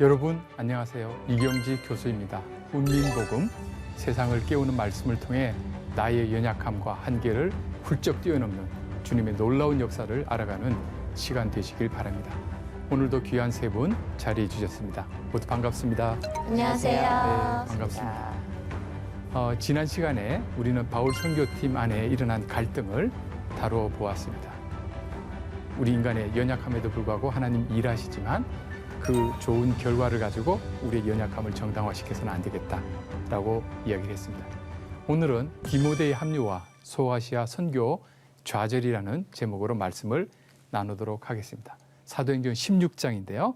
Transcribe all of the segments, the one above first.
여러분 안녕하세요. 이경지 교수입니다. 훈민복음 세상을 깨우는 말씀을 통해 나의 연약함과 한계를 훌쩍 뛰어넘는 주님의 놀라운 역사를 알아가는 시간 되시길 바랍니다. 오늘도 귀한 세 분 자리해 주셨습니다. 모두 반갑습니다. 안녕하세요. 네, 반갑습니다. 어, 지난 시간에 우리는 바울 선교팀 안에 일어난 갈등을 다루어 보았습니다. 우리 인간의 연약함에도 불구하고 하나님 일하시지만 그 좋은 결과를 가지고 우리의 연약함을 정당화시켜서는 안 되겠다라고 이야기를 했습니다. 오늘은 디모데의 합류와 소아시아 선교 좌절이라는 제목으로 말씀을 나누도록 하겠습니다. 사도행전 16장인데요.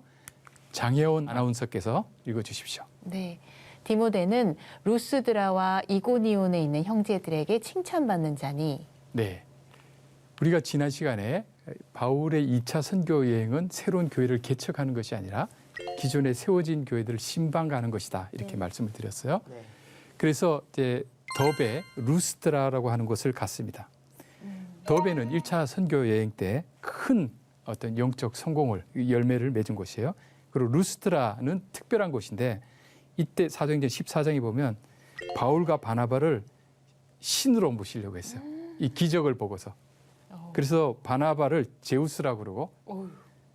장혜원 아나운서께서 읽어 주십시오. 네. 디모데는 루스드라와 이고니온에 있는 형제들에게 칭찬받는 자니 네. 우리가 지난 시간에 바울의 2차 선교 여행은 새로운 교회를 개척하는 것이 아니라 기존에 세워진 교회들을 신방가는 것이다. 이렇게 네. 말씀을 드렸어요. 네. 그래서 이제 더베 루스트라라고 하는 곳을 갔습니다. 더베는 1차 선교 여행 때 큰 어떤 영적 성공을 열매를 맺은 곳이에요. 그리고 루스트라는 특별한 곳인데 이때 사도행전 14장에 보면 바울과 바나바를 신으로 모시려고 했어요. 이 기적을 보고서. 그래서 바나바를 제우스라고 그러고 어휴,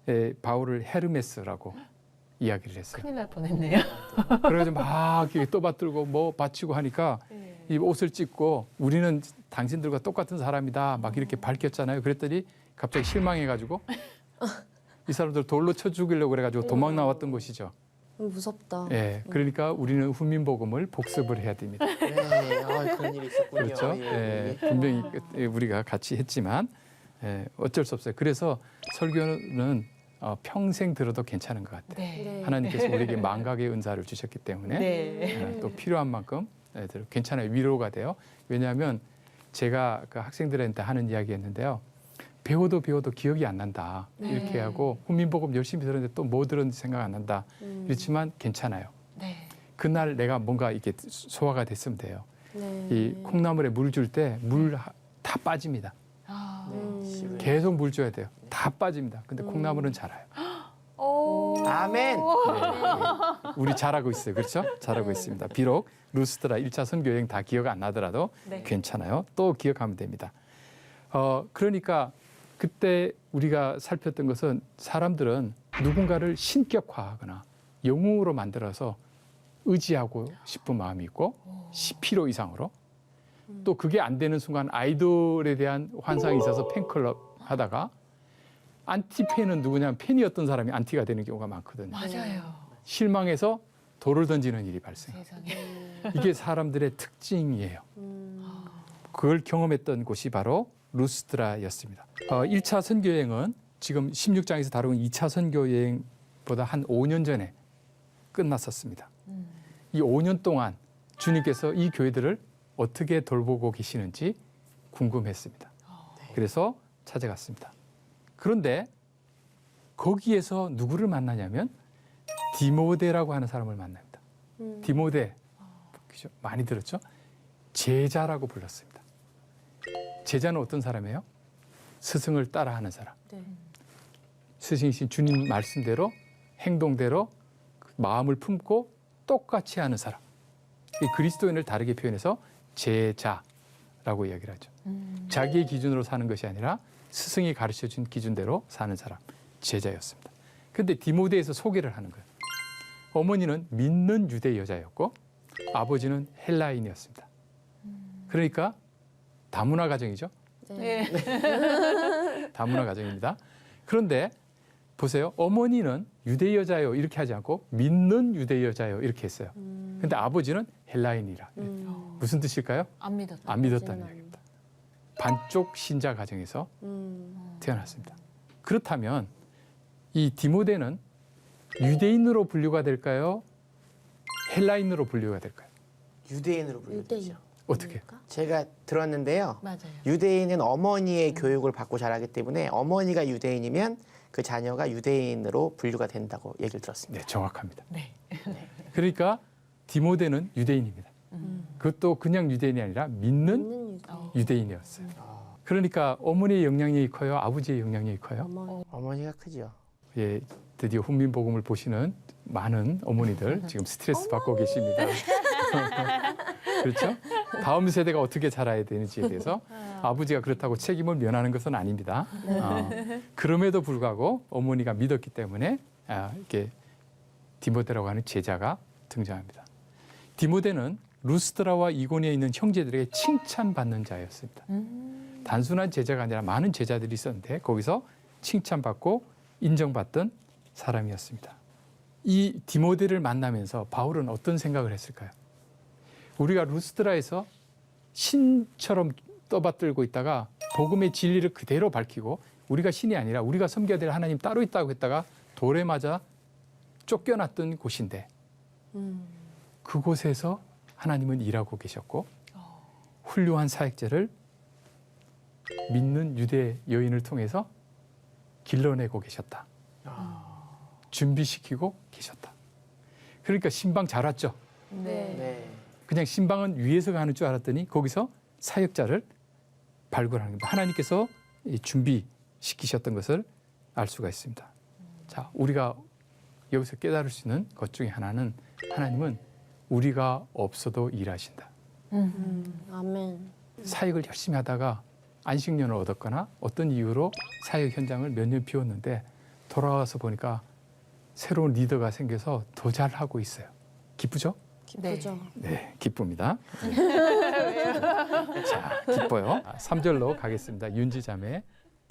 예, 바울을 헤르메스라고 이야기를 했어요. 큰일 날 뻔했네요. 그래서 막 떠받들고 뭐 바치고 하니까 이 옷을 찢고 우리는 당신들과 똑같은 사람이다 막 이렇게 밝혔잖아요. 그랬더니 갑자기 실망해가지고 이 사람들 돌로 쳐 죽이려고 그래가지고 도망 나왔던 것이죠. 음, 무섭다. 예, 그러니까 우리는 훈민복음을 복습을 해야 됩니다. 네, 아, 그런 일이 있었군요. 그렇죠. 예, 예, 예. 분명히 그- 우리가 같이 했지만 예, 어쩔 수 없어요. 그래서 설교는 어, 평생 들어도 괜찮은 것 같아요. 네. 네. 하나님께서 우리에게 망각의 은사를 주셨기 때문에 네. 예, 또 필요한 만큼 애들 괜찮아요 위로가 돼요. 왜냐하면 제가 그 학생들한테 하는 이야기였는데요. 배워도 배워도 기억이 안 난다 네. 이렇게 하고 훈민복음 열심히 들었는데 또 뭐 들었는지 생각 안 난다 음, 그렇지만 괜찮아요. 네. 그날 내가 뭔가 이게 소화가 됐으면 돼요. 네. 이 콩나물에 물 줄 때 물 다 빠집니다. 아. 음. 네, 씨를. 계속 물 줘야 돼요. 다 빠집니다. 근데 음. 콩나물은 자라요. 오. 아멘. 네, 네. 우리 잘하고 있어요. 그렇죠? 잘하고 있습니다. 비록 루스트라 1차 선교 여행 다 기억 안 나더라도 네. 괜찮아요. 또 기억하면 됩니다. 어, 그러니까 그때 우리가 살폈던 것은 사람들은 누군가를 신격화하거나 영웅으로 만들어서 의지하고 싶은 마음이 있고 10kg 이상으로 또 그게 안 되는 순간 아이돌에 대한 환상이 있어서 팬클럽 하다가 안티팬은 누구냐면 팬이었던 사람이 안티가 되는 경우가 많거든요. 맞아요. 실망해서 돌을 던지는 일이 발생해요. 세상에. 이게 사람들의 특징이에요. 음, 그걸 경험했던 곳이 바로 루스트라였습니다. 어, 1차 선교 여행은 지금 16장에서 다루는 2차 선교 여행보다 한 5년 전에 끝났었습니다. 음. 이 5년 동안 주님께서 이 교회들을 어떻게 돌보고 계시는지 궁금했습니다. 그래서 찾아갔습니다. 그런데 거기에서 누구를 만나냐면 디모데라고 하는 사람을 만납니다. 음. 디모데 그죠? 많이 들었죠? 제자라고 불렀습니다. 제자는 어떤 사람이에요? 스승을 따라하는 사람. 네. 스승이신 주님 말씀대로 행동대로 그 마음을 품고 똑같이 하는 사람. 이 그리스도인을 다르게 표현해서 제자라고 이야기를 하죠. 음. 자기의 기준으로 사는 것이 아니라 스승이 가르쳐 준 기준대로 사는 사람, 제자였습니다. 근데 디모데에서 소개를 하는 거예요. 어머니는 믿는 유대 여자였고 아버지는 헬라인이었습니다. 그러니까 다문화 가정이죠. 네. 네. 다문화 가정입니다. 그런데 보세요. 어머니는 유대 여자요 이렇게 하지 않고 믿는 유대 여자요 이렇게 했어요. 음, 근데 아버지는 헬라인이라. 음, 무슨 뜻일까요? 안 믿었다. 안 믿었다는 이야기입니다. 반쪽 신자 가정에서 음, 태어났습니다. 그렇다면 이 디모데는 유대인으로 분류가 될까요? 헬라인으로 분류가 될까요? 유대인으로 유대인. 불리죠. 어떻게? 아닙니까? 제가 들었는데요. 맞아요. 유대인은 어머니의 교육을 받고 자라기 때문에 어머니가 유대인이면 그 자녀가 유대인으로 분류가 된다고 얘기를 들었습니다. 네, 정확합니다. 네. 그러니까 디모데는 유대인입니다. 음. 그것도 그냥 유대인이 아니라 믿는. 어. 유대인이었어요. 아, 그러니까 어머니의 영향력이 커요, 아버지의 영향력이 커요. 어머. 어머니가 크죠. 예, 드디어 훈민복음을 보시는 많은 어머니들 지금 스트레스 받고 계십니다. 그렇죠? 다음 세대가 어떻게 자라야 되는지에 대해서 아버지가 그렇다고 책임을 면하는 것은 아닙니다. 어, 그럼에도 불구하고 어머니가 믿었기 때문에 아, 이렇게 디모데라고 하는 제자가 등장합니다. 디모데는 루스드라와 이고니에 있는 형제들에게 칭찬받는 자였습니다. 단순한 제자가 아니라 많은 제자들이 있었는데 거기서 칭찬받고 인정받던 사람이었습니다. 이 디모데를 만나면서 바울은 어떤 생각을 했을까요? 우리가 루스드라에서 신처럼 떠받들고 있다가 복음의 진리를 그대로 밝히고 우리가 신이 아니라 우리가 섬겨야 될 하나님 따로 있다고 했다가 돌에 맞아 쫓겨났던 곳인데 그곳에서 하나님은 일하고 계셨고 훌륭한 사역자를 믿는 유대 여인을 통해서 길러내고 계셨다. 준비시키고 계셨다. 그러니까 신방 잘 왔죠. 네. 네. 그냥 신방은 위에서 가는 줄 알았더니 거기서 사역자를 발굴하는 겁니다. 하나님께서 이 준비시키셨던 것을 알 수가 있습니다. 자, 우리가 여기서 깨달을 수 있는 것 중에 하나는 하나님은 우리가 없어도 일하신다. 음, 아멘. 사역을 열심히 하다가 안식년을 얻었거나 어떤 이유로 사역 현장을 몇 년 비웠는데 돌아와서 보니까 새로운 리더가 생겨서 더 잘하고 있어요. 기쁘죠? 기쁘죠? 네, 기쁩니다. 자, 기뻐요. 3절로 가겠습니다. 윤지 자매.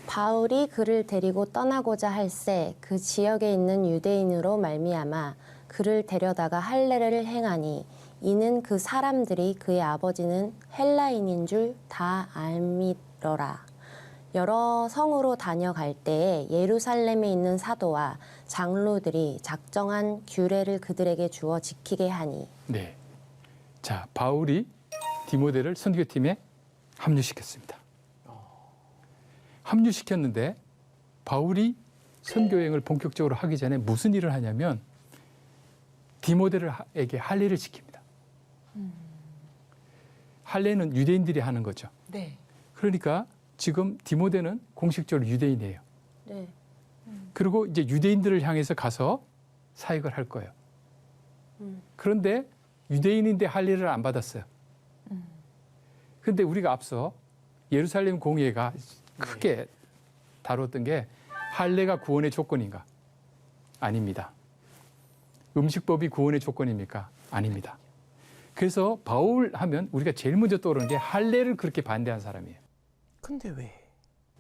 바울이 그를 데리고 떠나고자 할새 그 지역에 있는 유대인으로 말미암아 그를 데려다가 할례를 행하니 이는 그 사람들이 그의 아버지는 헬라인인 줄 다 알미더라. 여러 성으로 다녀갈 때에 예루살렘에 있는 사도와 장로들이 작정한 규례를 그들에게 주어 지키게 하니 네. 자, 바울이 디모데를 선교팀에 합류시켰습니다. 합류시켰는데 바울이 선교 여행을 본격적으로 하기 전에 무슨 일을 하냐면 디모데를에게 할례를 시킵니다. 할례는 유대인들이 하는 거죠. 네. 그러니까 지금 디모데는 공식적으로 유대인이에요. 네. 그리고 이제 유대인들을 향해서 가서 사역을 할 거예요. 음. 그런데 유대인인데 할례를 안 받았어요. 그런데 우리가 앞서 예루살렘 공예가 크게 다뤘던 게 할례가 구원의 조건인가? 아닙니다. 음식법이 구원의 조건입니까? 아닙니다. 그래서 바울 하면 우리가 제일 먼저 떠오르는 게 할례를 그렇게 반대한 사람이에요. 근데 왜?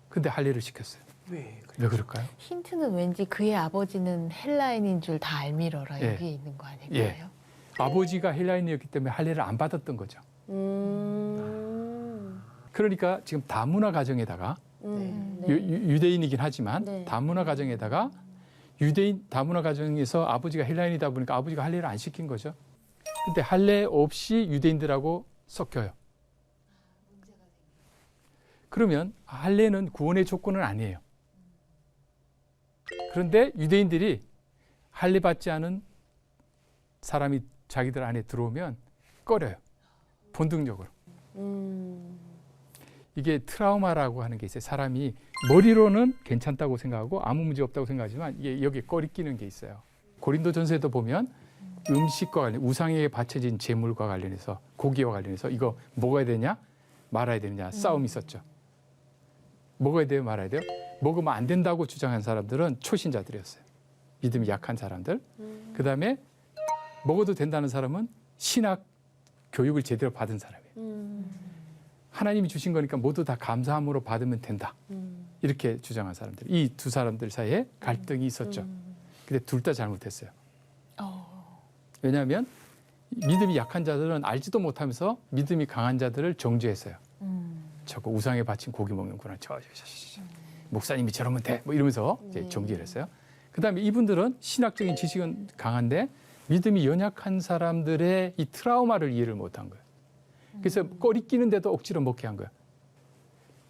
근데 할례를 시켰어요. 왜? 왜 그럴까요? 힌트는 왠지 그의 아버지는 헬라인인 줄 다 알미러라 예. 여기에 있는 거 아닐까요? 아버지가 헬라인이었기 때문에 할례를 안 받았던 거죠. 음. 그러니까 지금 다문화 가정에다가 음. 유, 네. 유- 유대인이긴 하지만 네. 다문화 가정에다가 유대인 다문화 가정에서 아버지가 헬라인이다 보니까 아버지가 할례를 안 시킨 거죠. 근데 할례 없이 유대인들하고 섞여요. 그러면 할례는 구원의 조건은 아니에요. 그런데 유대인들이 할례 받지 않은 사람이 자기들 안에 들어오면 꺼려요. 본능적으로. 음. 이게 트라우마라고 하는 게 있어요. 사람이 머리로는 괜찮다고 생각하고 아무 문제 없다고 생각하지만 이게 여기에 꺼리 끼는 게 있어요. 고린도 전서에도 보면 음식과 관련 우상에게 바쳐진 재물과 관련해서 고기와 관련해서 이거 먹어야 되냐 말아야 되느냐 싸움이 있었죠. 먹어야 돼요 말아야 돼요. 먹으면 안 된다고 주장한 사람들은 초신자들이었어요. 믿음이 약한 사람들. 그다음에 먹어도 된다는 사람은 신학 교육을 제대로 받은 사람이에요. 음. 하나님이 주신 거니까 모두 다 감사함으로 받으면 된다. 음. 이렇게 주장한 사람들. 이 두 사람들 사이에 갈등이 있었죠. 음. 근데 둘 다 잘못했어요. 어. 왜냐하면 믿음이 약한 자들은 알지도 못하면서 믿음이 강한 자들을 정죄했어요. 음. 저거 우상에 바친 고기 먹는구나. 저, 저, 저, 저, 저. 목사님이 저러면 돼. 뭐 이러면서 이제 네. 정죄를 했어요. 그다음에 이분들은 신학적인 지식은 강한데 믿음이 연약한 사람들의 이 트라우마를 이해를 못한 거예요. 그래서 꼬리 끼는데도 억지로 먹게 한 거예요.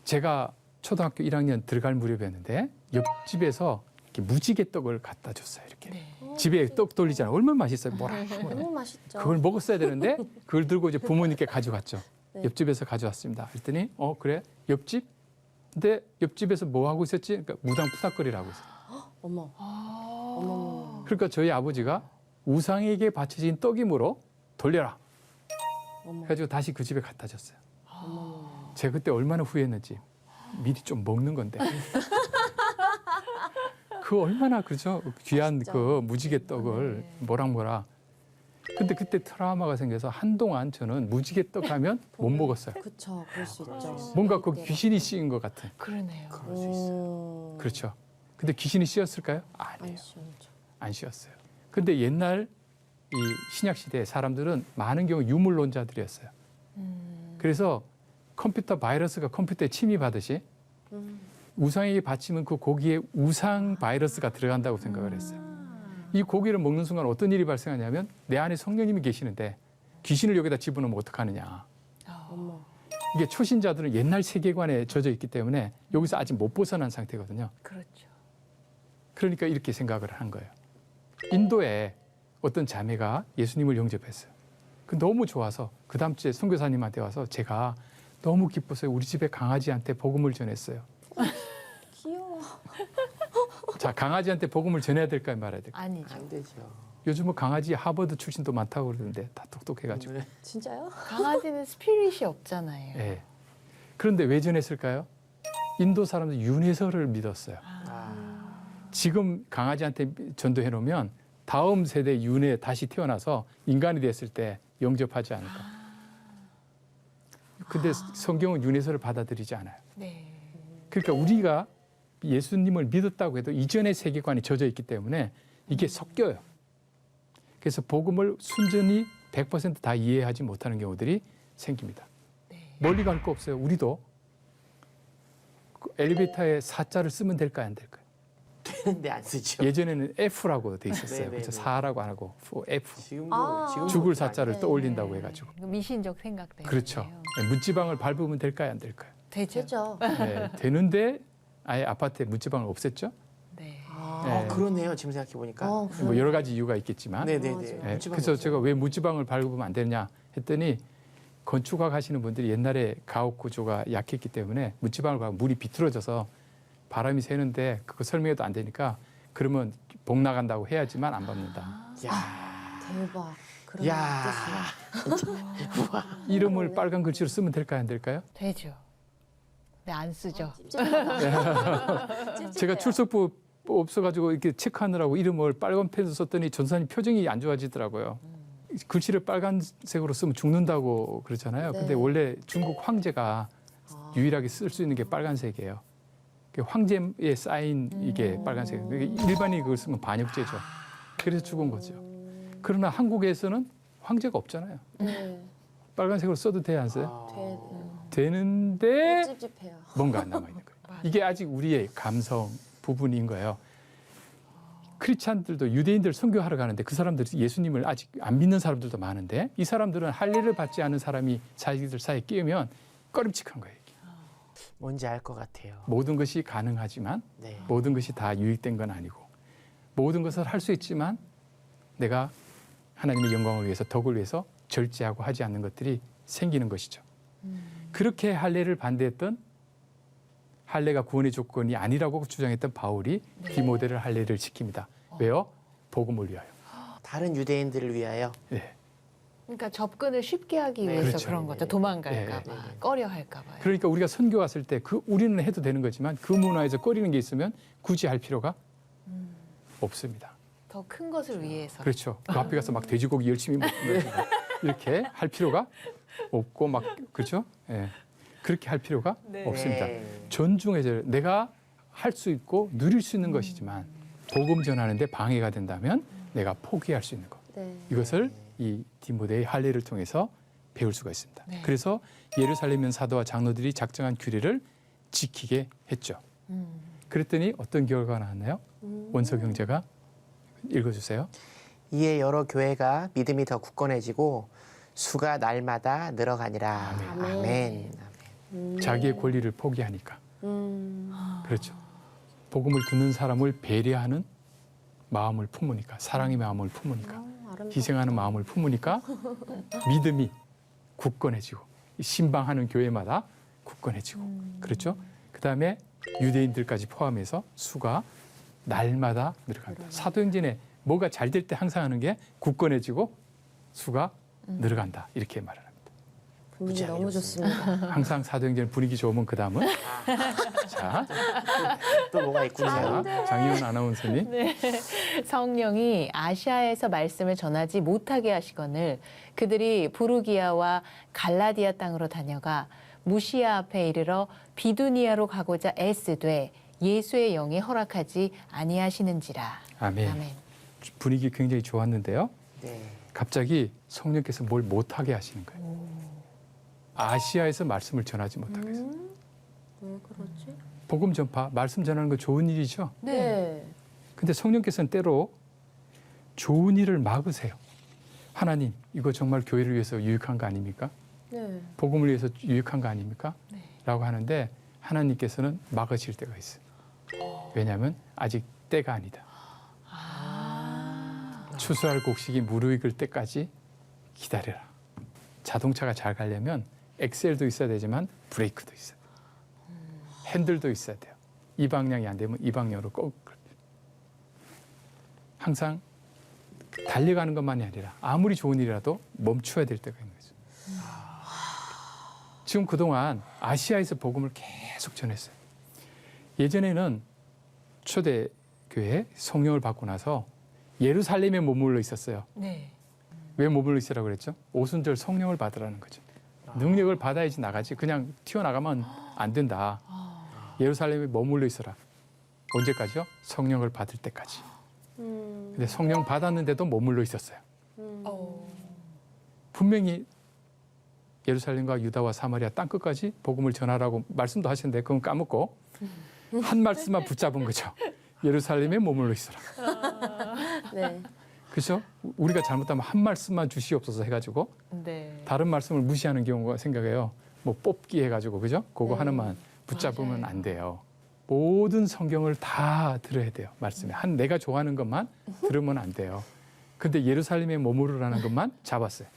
제가 초등학교 1학년 들어갈 무렵이었는데 옆집에서 이렇게 무지개 떡을 갖다 줬어요. 이렇게 네. 집에 떡 돌리잖아요. 얼마나 맛있어요. 뭐라 너무 맛있죠. 그걸 먹었어야 되는데 그걸 들고 이제 부모님께 가져갔죠. 네. 옆집에서 가져왔습니다. 그랬더니 어 그래 옆집? 근데 옆집에서 뭐 하고 있었지? 그러니까 무당 푸닥거리라고 있어요. 어머. 아. 어머. 그러니까 저희 아버지가 우상에게 바쳐진 떡이므로 돌려라. 어머. 해가지고 다시 그 집에 갖다 줬어요. 어머. 제가 그때 얼마나 후회했는지 미리 좀 먹는 건데. 그 얼마나 그죠 귀한 진짜. 그 무지개 떡을 네. 뭐랑 뭐라. 근데 그때 트라우마가 생겨서 한동안 저는 무지개 떡 하면 못 먹었어요. 그쵸. 그럴 수 있죠. 뭔가 그 네. 귀신이 씌인 것 같은. 그러네요. 그럴 수 있어요. 음. 그렇죠. 근데 귀신이 씌었을까요? 아니에요. 안 씌었어요. 근데 옛날 이 신약 시대 사람들은 많은 경우 유물론자들이었어요. 음. 그래서 컴퓨터 바이러스가 컴퓨터에 침입하듯이 음. 우상에게 바치면 그 고기에 우상 바이러스가 들어간다고 생각을 했어요. 이 고기를 먹는 순간 어떤 일이 발생하냐면 내 안에 성령님이 계시는데 귀신을 여기다 집어넣으면 어떡하느냐. 아. 이게 초신자들은 옛날 세계관에 젖어 있기 때문에 여기서 아직 못 벗어난 상태거든요. 그렇죠. 그러니까 이렇게 생각을 한 거예요. 인도에 어떤 자매가 예수님을 영접했어요. 그 너무 좋아서 그 다음 주에 선교사님한테 와서 제가 너무 기뻐서 우리 집에 강아지한테 복음을 전했어요. 자, 강아지한테 복음을 전해야 될까요, 말아야 될까요? 아니죠. 안 되죠. 요즘은 강아지 하버드 출신도 많다고 그러는데 다 똑똑해가지고. 네. 진짜요? 강아지는 스피릿이 없잖아요. 예. 그런데 왜 전했을까요? 인도 사람들 윤회설을 믿었어요. 아, 지금 강아지한테 전도해 놓으면 다음 세대 윤회 다시 태어나서 인간이 됐을 때 영접하지 않을까. 근데 성경은 윤회설을 받아들이지 않아요. 네. 그러니까 우리가 예수님을 믿었다고 해도 이전의 세계관이 젖어 있기 때문에 이게 섞여요. 그래서 복음을 순전히 100%다 이해하지 못하는 경우들이 생깁니다. 네. 멀리 갈 거 없어요. 우리도 그 엘리베이터에 사자를 쓰면 될까요, 안 될까요? 되는데 안 쓰죠. 예전에는 F라고 돼 있었어요. 네, 네, 그렇죠. 네. 사라고 안 하고 F. 지금도 아. 지금도 죽을 사자를 네. 떠올린다고 네. 해가지고. 그 미신적 생각 때문에. 그렇죠. 네, 문지방을 밟으면 될까요, 안 될까요? 되죠. 되죠. 네, 되는데 아예 아파트에 문지방을 없앴죠. 네. 아. 네. 아, 그러네요. 지금 생각해 보니까. 어, 뭐 여러 가지 이유가 있겠지만. 네네네. 맞아요. 네, 문지방이 그래서 없어요. 제가 왜 문지방을 밟으면 안 되느냐 했더니 건축학 하시는 분들이 옛날에 가옥 구조가 약했기 때문에 문지방을 밟으면 물이 비틀어져서 바람이 새는데 그거 설명해도 안 되니까 그러면 복 나간다고 해야지만 안 밟는다. 야, 대박. 그런 야, 뜻이야. 이름을 빨간 글씨로 쓰면 될까요, 안 될까요? 되죠. 네, 안 쓰죠. 제가 출석부 없어가지고 이렇게 체크하느라고 이름을 빨간 펜으로 썼더니 전사님 표정이 안 좋아지더라고요. 글씨를 빨간색으로 쓰면 죽는다고 그러잖아요. 네. 근데 원래 중국 황제가 아. 유일하게 쓸 수 있는 게 빨간색이에요. 그 황제의 사인 이게 음. 빨간색. 일반인이 그걸 쓰면 반역죄죠. 그래서 죽은 거죠. 그러나 한국에서는 황제가 없잖아요. 네. 빨간색으로 써도 돼야 안 써요? 돼. 음. 되는데 찝찝해요. 뭔가 안 남아 있는 거예요. 이게 아직 우리의 감성 부분인 거예요. 크리스찬들도 유대인들 선교하러 가는데 그 사람들이 예수님을 아직 안 믿는 사람들도 많은데 이 사람들은 할례를 받지 않은 사람이 자기들 사이에 끼우면 꺼림칙한 거예요. 이게. 뭔지 알 것 같아요. 모든 것이 가능하지만 네. 모든 것이 다 유익된 건 아니고 모든 것을 할 수 있지만 내가 하나님의 영광을 위해서 덕을 위해서 절제하고 하지 않는 것들이 생기는 것이죠. 그렇게 할례를 반대했던 할례가 구원의 조건이 아니라고 주장했던 바울이 네. 디모데를 할례를 지킵니다. 왜요? 복음을 위하여. 다른 유대인들을 위하여. 예. 그러니까 접근을 쉽게 하기 네, 위해서 그렇죠. 그런 네, 거죠. 네. 도망갈까 네, 봐, 네, 네. 꺼려 할까 봐요. 그러니까 우리가 선교 갔을 때 그 우리는 해도 되는 거지만 그 문화에서 꺼리는 게 있으면 굳이 할 필요가 없습니다. 더 큰 것을 위해서. 그렇죠. 그 앞에 가서 막 돼지고기 열심히 먹고 이렇게 할 필요가 없고 막 그렇죠. 예. 그렇게 할 필요가 네. 없습니다. 네. 존중해서 내가 할 수 있고 누릴 수 있는 것이지만 복음 전하는데 방해가 된다면 내가 포기할 수 있는 것. 네. 이것을 이 디모데의 할례를 통해서 배울 수가 있습니다. 네. 그래서 예루살렘 사도와 장로들이 작정한 규례를 지키게 했죠. 음. 그랬더니 어떤 결과가 나왔나요? 음. 원석 형제가 읽어주세요. 이에 여러 교회가 믿음이 더 굳건해지고 수가 날마다 늘어가니라. 아멘. 아멘. 아멘. 음. 자기의 권리를 포기하니까. 음. 그렇죠. 복음을 듣는 사람을 배려하는 마음을 품으니까 사랑의 마음을 품으니까 아, 아름답다. 희생하는 마음을 품으니까 믿음이 굳건해지고 신방하는 교회마다 굳건해지고 그렇죠. 그 다음에 유대인들까지 포함해서 수가 날마다 늘어간다. 사도행전에 뭐가 잘 될 때 항상 하는 게 굳건해지고 수가 늘어간다. 이렇게 말합니다. 분위기 무지하게 너무 좋습니다. 좋습니다. 항상 사도행전 분위기 좋으면 그 다음은 자, 또 뭐가 있군요. 자 장희훈 아나운서님 성령이 아시아에서 말씀을 전하지 못하게 하시거늘 그들이 부르기아와 갈라디아 땅으로 다녀가 무시아 앞에 이르러 비두니아로 가고자 애쓰되 예수의 영이 허락하지 아니하시는지라. 아멘. 아멘. 분위기 굉장히 좋았는데요. 네. 갑자기 성령께서 뭘 못하게 하시는 거예요. 아시아에서 말씀을 전하지 못하게 해서. 음? 왜 그러지? 복음 전파, 말씀 전하는 거 좋은 일이죠. 네. 근데 성령께서는 때로 좋은 일을 막으세요. 하나님, 이거 정말 교회를 위해서 유익한 거 아닙니까? 네. 복음을 위해서 유익한 거 아닙니까? 네. 라고 하는데 하나님께서는 막으실 때가 있어요. 왜냐하면 아직 때가 아니다. 아. 추수할 곡식이 무르익을 때까지 기다려라. 자동차가 잘 가려면 엑셀도 있어야 되지만 브레이크도 있어야 돼요. 핸들도 있어야 돼요. 이 방향이 안 되면 이 방향으로 꼭 항상 달려가는 것만이 아니라 아무리 좋은 일이라도 멈춰야 될 때가 있는 거죠. 지금 그동안 아시아에서 복음을 계속 전했어요. 예전에는 초대 교회 성령을 받고 나서 예루살렘에 머물러 있었어요. 네. 왜 머물러 있으라고 그랬죠? 오순절 성령을 받으라는 거죠. 능력을 받아야지 나가지. 그냥 튀어나가면 안 된다. 예루살렘에 머물러 있어라. 언제까지요? 성령을 받을 때까지. 음. 근데 성령 받았는데도 머물러 있었어요. 음. 분명히 예루살렘과 유다와 사마리아 땅 끝까지 복음을 전하라고 말씀도 하셨는데 그건 까먹고 한 말씀만 붙잡은 거죠. 예루살렘에 머물러 있어라. 네. 그렇죠? 우리가 잘못하면 한 말씀만 주시옵소서 해가지고 네. 다른 말씀을 무시하는 경우가 생각해요. 뭐 뽑기 해가지고 그죠? 그거 네. 하나만 붙잡으면 맞아요. 안 돼요. 모든 성경을 다 들어야 돼요. 말씀에 한 내가 좋아하는 것만 들으면 안 돼요. 근데 예루살렘에 머무르라는 것만 잡았어요.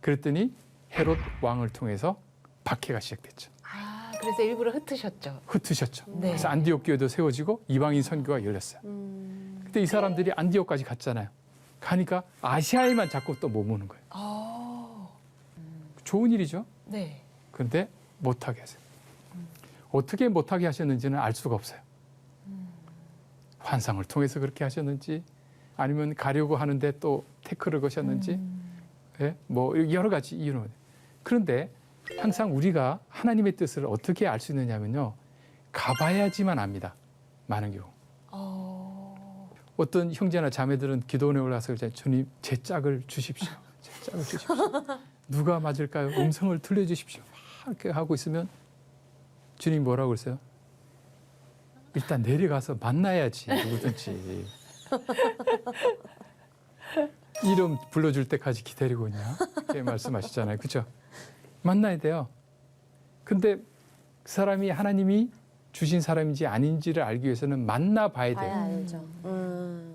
그랬더니 헤롯 왕을 통해서 박해가 시작됐죠. 아, 그래서 일부러 흩으셨죠. 흩으셨죠. 네. 그래서 안디옥 교회도 세워지고 이방인 선교가 열렸어요. 음. 근데 이 사람들이 안디옥까지 갔잖아요. 가니까 아시아에만 자꾸 또 머무는 거예요. 아. 좋은 일이죠. 네. 그런데 못하게 하세요. 어떻게 못하게 하셨는지는 알 수가 없어요. 환상을 통해서 그렇게 하셨는지 아니면 가려고 하는데 또 태클을 거셨는지 예? 뭐 여러 가지 이유는 그런데 항상 우리가 하나님의 뜻을 어떻게 알 수 있느냐면요. 가봐야지만 압니다. 많은 경우. 어. 어떤 형제나 자매들은 기도원에 올라서 주님 제 짝을 주십시오. 제 짝을 주십시오. 누가 맞을까요? 음성을 들려주십시오. 막 이렇게 하고 있으면 주님 뭐라고 그러세요? 일단 내려가서 만나야지 누구든지. 이름 불러줄 때까지 기다리고 있냐? 이렇게 말씀하시잖아요. 그렇죠 만나야 돼요 근데 그 사람이 하나님이 주신 사람인지 아닌지를 알기 위해서는 만나봐야 돼요 알죠. 음.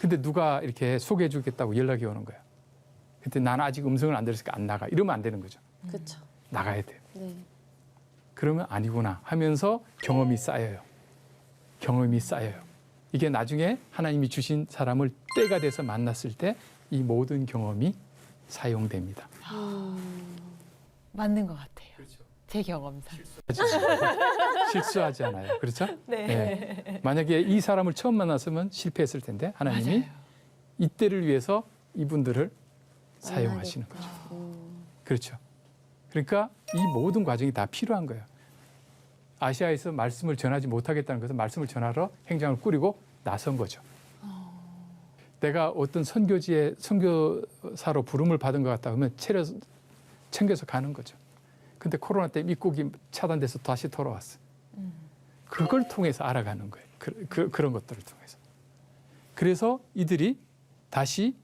근데 누가 이렇게 소개해 주겠다고 연락이 오는 거야 근데 나는 아직 음성을 안 들었으니까 안 나가 이러면 안 되는 거죠 그렇죠. 나가야 돼요 네. 그러면 아니구나 하면서 경험이 쌓여요. 경험이 쌓여요. 이게 나중에 하나님이 주신 사람을 때가 돼서 만났을 때 이 모든 경험이 사용됩니다. 음. 맞는 것 같아요. 그렇죠. 제 경험상. 실수하지 않아요. 그렇죠? 네. 네. 만약에 이 사람을 처음 만났으면 실패했을 텐데 하나님이 맞아요. 이때를 위해서 이분들을 사용하시는 거죠. 음. 그렇죠. 그러니까 이 모든 과정이 다 필요한 거예요. 아시아에서 말씀을 전하지 못하겠다는 것은 말씀을 전하러 행장을 꾸리고 나선 거죠. 내가 어떤 선교지에 선교사로 부름을 받은 것 같다 하면 채려 챙겨서 가는 거죠. 근데 코로나 때 입국이 차단돼서 다시 돌아왔어. 음. 그걸 통해서 알아가는 거예요. 그, 그, 그런 것들을 통해서. 그래서 이들이 다시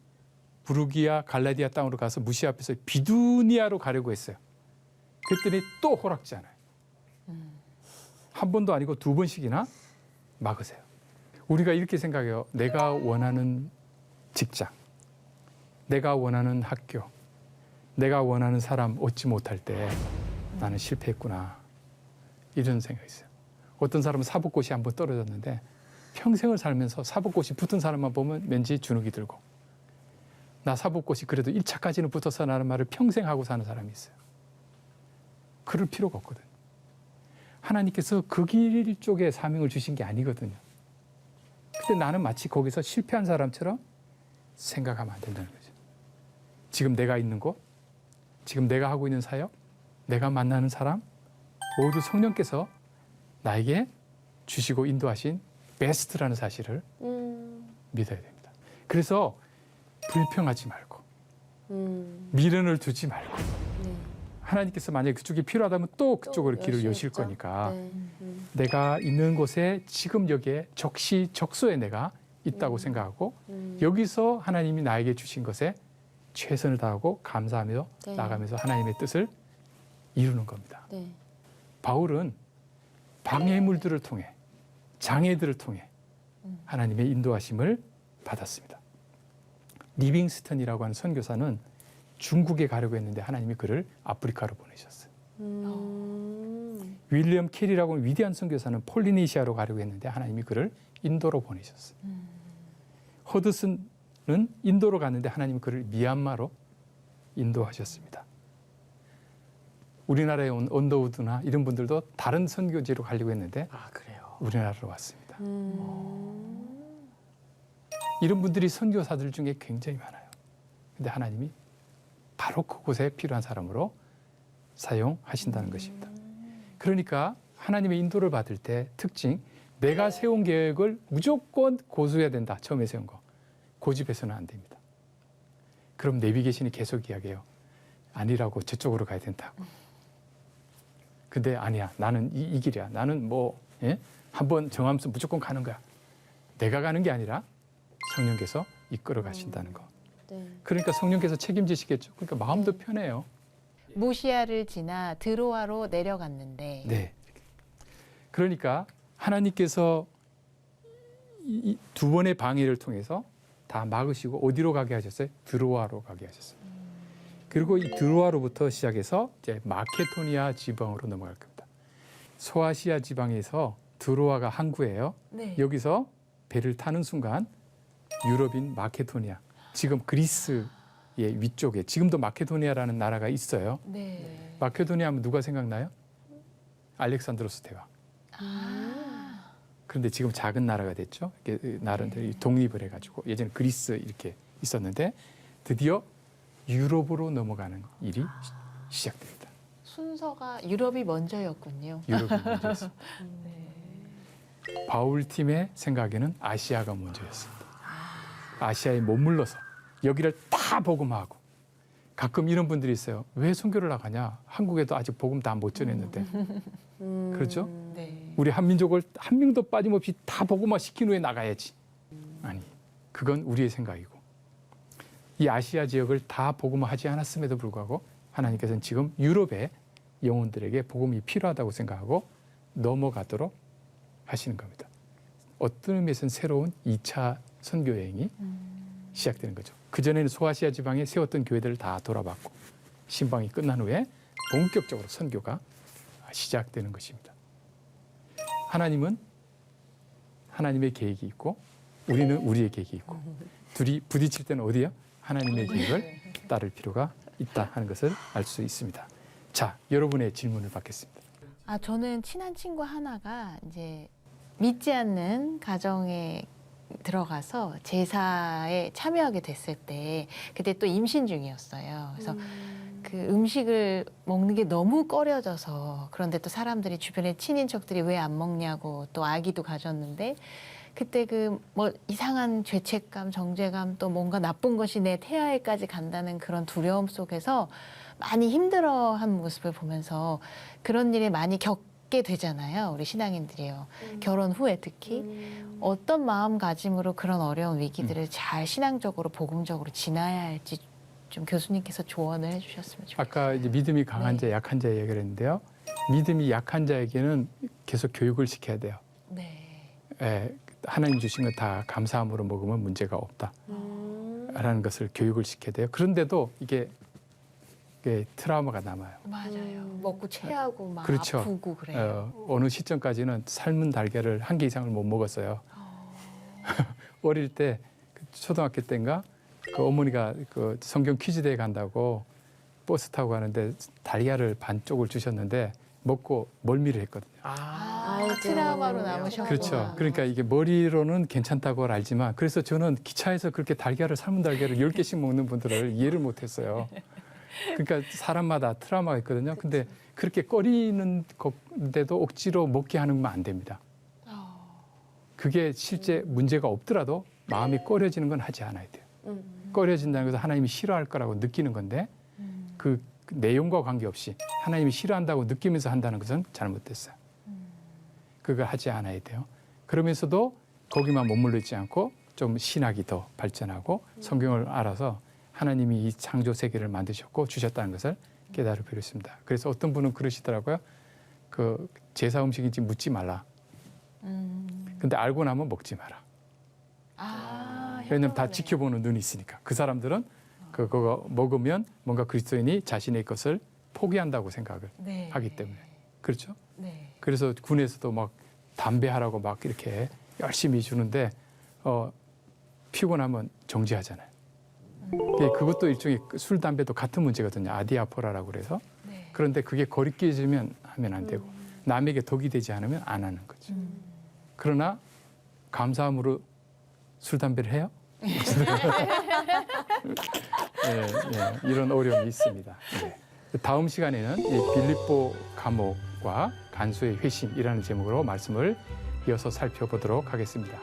부르기아 갈라디아 땅으로 가서 무시 앞에서 비두니아로 가려고 했어요. 그랬더니 또 허락지 않아요. 한 번도 아니고 두 번씩이나 막으세요. 우리가 이렇게 생각해요. 내가 원하는 직장, 내가 원하는 학교, 내가 원하는 사람 얻지 못할 때 나는 실패했구나. 이런 생각이 있어요. 어떤 사람은 사법고시 한번 떨어졌는데 평생을 살면서 사법고시 붙은 사람만 보면 왠지 주눅이 들고 나 사법고시 그래도 1차까지는 붙었어 라는 말을 평생 하고 사는 사람이 있어요. 그럴 필요가 없거든. 하나님께서 그 길 쪽에 사명을 주신 게 아니거든요. 근데 나는 마치 거기서 실패한 사람처럼 생각하면 안 된다는 거죠. 지금 내가 있는 곳, 지금 내가 하고 있는 사역, 내가 만나는 사람 모두 성령께서 나에게 주시고 인도하신 베스트라는 사실을 음, 믿어야 됩니다. 그래서 불평하지 말고 음, 미련을 두지 말고 네. 하나님께서 만약에 그쪽이 필요하다면 또 그쪽으로 또 길을 여실? 거니까 네. 음, 내가 있는 곳에 지금 여기에 적시 적소에 내가 있다고 생각하고 음. 여기서 하나님이 나에게 주신 것에 최선을 다하고 감사하며 네. 나가면서 하나님의 뜻을 이루는 겁니다. 네. 바울은 방해물들을 통해 장애들을 통해 하나님의 인도하심을 받았습니다. 리빙스턴이라고 하는 선교사는 중국에 가려고 했는데 하나님이 그를 아프리카로 보내셨어요. 음, 윌리엄 캐리라고 하는 위대한 선교사는 폴리네시아로 가려고 했는데 하나님이 그를 인도로 보내셨어요. 허드슨 은 인도로 갔는데 하나님이 그를 미얀마로 인도하셨습니다. 우리나라에 온 언더우드나 이런 분들도 다른 선교지로 가려고 했는데 아 그래요. 우리나라로 왔습니다. 음, 이런 분들이 선교사들 중에 굉장히 많아요. 근데 하나님이 바로 그곳에 필요한 사람으로 사용하신다는 것입니다. 그러니까 하나님의 인도를 받을 때 특징, 내가 세운 계획을 무조건 고수해야 된다. 처음에 세운 거. 고집해서는 안 됩니다. 그럼 내비게이션이 계속 이야기해요. 아니라고 저쪽으로 가야 된다고. 근데 아니야. 나는 이, 이 길이야. 나는 뭐 예? 한번 정하면서 무조건 가는 거야. 내가 가는 게 아니라 성령께서 이끌어 가신다는 거. 네. 그러니까 성령께서 책임지시겠죠. 그러니까 마음도 편해요. 무시아를 지나 드로아로 내려갔는데 네. 그러니까 하나님께서 이- 이두 번의 방해를 통해서 다 막으시고 어디로 가게 하셨어요? 드로아로 가게 하셨어요. 그리고 이 드로아로부터 시작해서 이제 마케도니아 지방으로 넘어갈 겁니다. 소아시아 지방에서 드로아가 항구예요. 네. 여기서 배를 타는 순간 유럽인 마케도니아, 지금 그리스의 위쪽에 지금도 마케도니아라는 나라가 있어요. 네. 마케도니아 하면 누가 생각나요? 알렉산드로스 대왕. 아. 그런데 지금 작은 나라가 됐죠. 이게 나라들이 독립을 해가지고 예전에 그리스 이렇게 있었는데 드디어 유럽으로 넘어가는 일이 시- 시작됩니다. 순서가 유럽이 먼저였군요. 유럽이 먼저였습니다. 네. 바울 팀의 생각에는 아시아가 먼저였습니다. 아시아에 머물러서 여기를 다 복음하고 가끔 이런 분들이 있어요. 왜 선교를 나가냐? 한국에도 아직 복음 다 못 전했는데 음, 그렇죠? 네. 우리 한민족을 한 명도 빠짐없이 다 복음화 시킨 후에 나가야지. 아니, 그건 우리의 생각이고 이 아시아 지역을 다 복음화 하지 않았음에도 불구하고 하나님께서는 지금 유럽의 영혼들에게 복음이 필요하다고 생각하고 넘어가도록 하시는 겁니다. 어떤 의미에서는 새로운 2차 선교 여행이 시작되는 거죠. 그 전에는 소아시아 지방에 세웠던 교회들을 다 돌아봤고 신방이 끝난 후에 본격적으로 선교가 시작되는 것입니다. 하나님은 하나님의 계획이 있고 우리는 우리의 계획이 있고 둘이 부딪힐 때는 어디요? 하나님의 계획을 따를 필요가 있다 하는 것을 알 수 있습니다. 자, 여러분의 질문을 받겠습니다. 아 저는 친한 친구 하나가 이제 믿지 않는 가정에 들어가서 제사에 참여하게 됐을 때 그때 또 임신 중이었어요. 그래서 음, 그 음식을 먹는 게 너무 꺼려져서 그런데 또 사람들이 주변에 친인척들이 왜 안 먹냐고 또 아기도 가졌는데 그때 그 뭐 이상한 죄책감, 정죄감 또 뭔가 나쁜 것이 내 태아에까지 간다는 그런 두려움 속에서 많이 힘들어한 모습을 보면서 그런 일이 많이 겪게 되잖아요. 우리 신앙인들이요. 결혼 후에 특히 음, 어떤 마음가짐으로 그런 어려운 위기들을 잘 신앙적으로 복음적으로 지나야 할지 좀 교수님께서 조언을 해주셨으면 좋겠어요. 아까 이제 믿음이 강한 네. 자, 약한 자 얘기를 했는데요. 믿음이 약한 자에게는 계속 교육을 시켜야 돼요. 네. 예, 하나님 주신 거 다 감사함으로 먹으면 문제가 없다. 음, 라는 것을 교육을 시켜야 돼요. 그런데도 이게 트라우마가 남아요. 맞아요. 먹고 체하고 막 그렇죠. 아프고 그래요. 어, 어느 시점까지는 삶은 달걀을 한 개 이상을 못 먹었어요. 어릴 때그 초등학교 때인가 그 어머니가 그 성경 퀴즈 대회 간다고 버스 타고 가는데 달걀을 반쪽을 주셨는데 먹고 멀미를 했거든요. 아, 아, 트라우마로 남으셨구나. 그렇죠. 그러니까 이게 머리로는 괜찮다고 알지만 그래서 저는 기차에서 그렇게 달걀을 삶은 달걀을 열개씩 먹는 분들을 이해를 못 했어요. 그러니까 사람마다 트라우마가 있거든요. 근데 그렇게 꺼리는 건데도 억지로 먹게 하는 건 안 됩니다. 그게 실제 문제가 없더라도 마음이 꺼려지는 건 하지 않아야 돼요. 음. 꺼려진다는 것은 하나님이 싫어할 거라고 느끼는 건데 그 내용과 관계없이 하나님이 싫어한다고 느끼면서 한다는 것은 잘못됐어요. 그걸 하지 않아야 돼요. 그러면서도 거기만 머물러 있지 않고 좀 신학이 더 발전하고 성경을 알아서 하나님이 이 창조 세계를 만드셨고 주셨다는 것을 깨달을 필요 있습니다. 그래서 어떤 분은 그러시더라고요. 그 제사 음식인지 묻지 말라. 음. 근데 알고 나면 먹지 마라. 아, 왜냐면 다 현명하네. 지켜보는 눈이 있으니까. 그 사람들은 그거 먹으면 뭔가 그리스도인이 자신의 것을 포기한다고 생각을 네. 하기 때문에. 그렇죠? 네. 그래서 군에서도 막 담배 하라고 막 이렇게 열심히 주는데 어, 피곤하면 정지하잖아요. 예, 그것도 일종의 술 담배도 같은 문제거든요. 아디아포라라고 그래서 네. 그런데 그게 거리끼어지면 하면 안 되고 남에게 독이 되지 않으면 안 하는 거죠. 그러나 감사함으로 술 담배를 해요? 예, 예, 이런 어려움이 있습니다. 예. 다음 시간에는 이 빌립보 감옥과 간수의 회심이라는 제목으로 말씀을 이어서 살펴보도록 하겠습니다.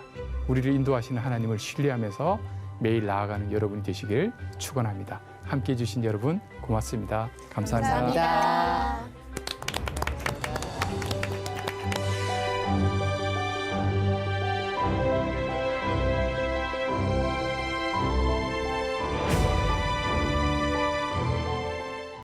우리를 인도하시는 하나님을 신뢰하면서 매일 나아가는 여러분이 되시길 축원합니다. 함께 해 주신 여러분 고맙습니다 감사합니다. 감사합니다.